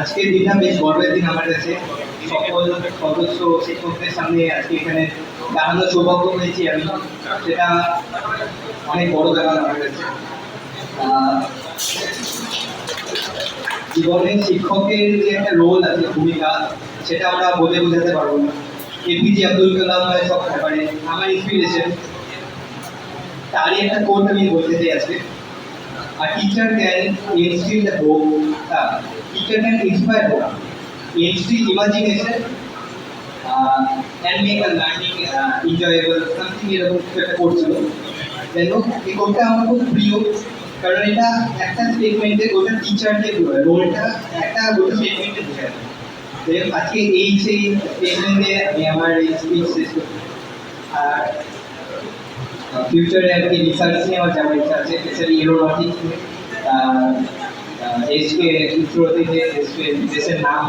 আজকের দিনটা বেশ গর্বের দিন আমার কাছে। সকল সদস্য শিক্ষকদের সামনে আজকে এখানে দাঁড়ানোর সৌভাগ্য পেয়েছি আমি। সেটা অনেক বড় ব্যাপার আমার কাছে। জীবনে শিক্ষকের যে একটা রোল আছে, ভূমিকা, সেটা আমরা বলে বোঝাতে পারব না। এপিজে আব্দুল কালাম সব ব্যাপারে আমার ইন্সপিরেশন তারই একটা কোর্ট আমি বলতে চাই আজকে। A teacher can instill the hope, uh, teacher can inspire hope, instill imagination, uh, and make a learning uh, enjoyable, something এরকম একটা করছিল হোক এই কোডটা আমার খুব প্রিয় কারণ এটা একটা স্টেটমেন্টে গোটা টিচারকে রোলটা একটা গোটা স্টেটমেন্টে বোঝায় আজকে এই সেই স্টেটমেন্টে আমি আমার স্পিচ শেষ করছি আর ফিউচারে আর কি রিসার্চ নিয়ে আমার যাওয়ার ইচ্ছা আছে স্পেশালি এরোনটিক্স দেশকে ইসরোতে যে দেশকে দেশের নাম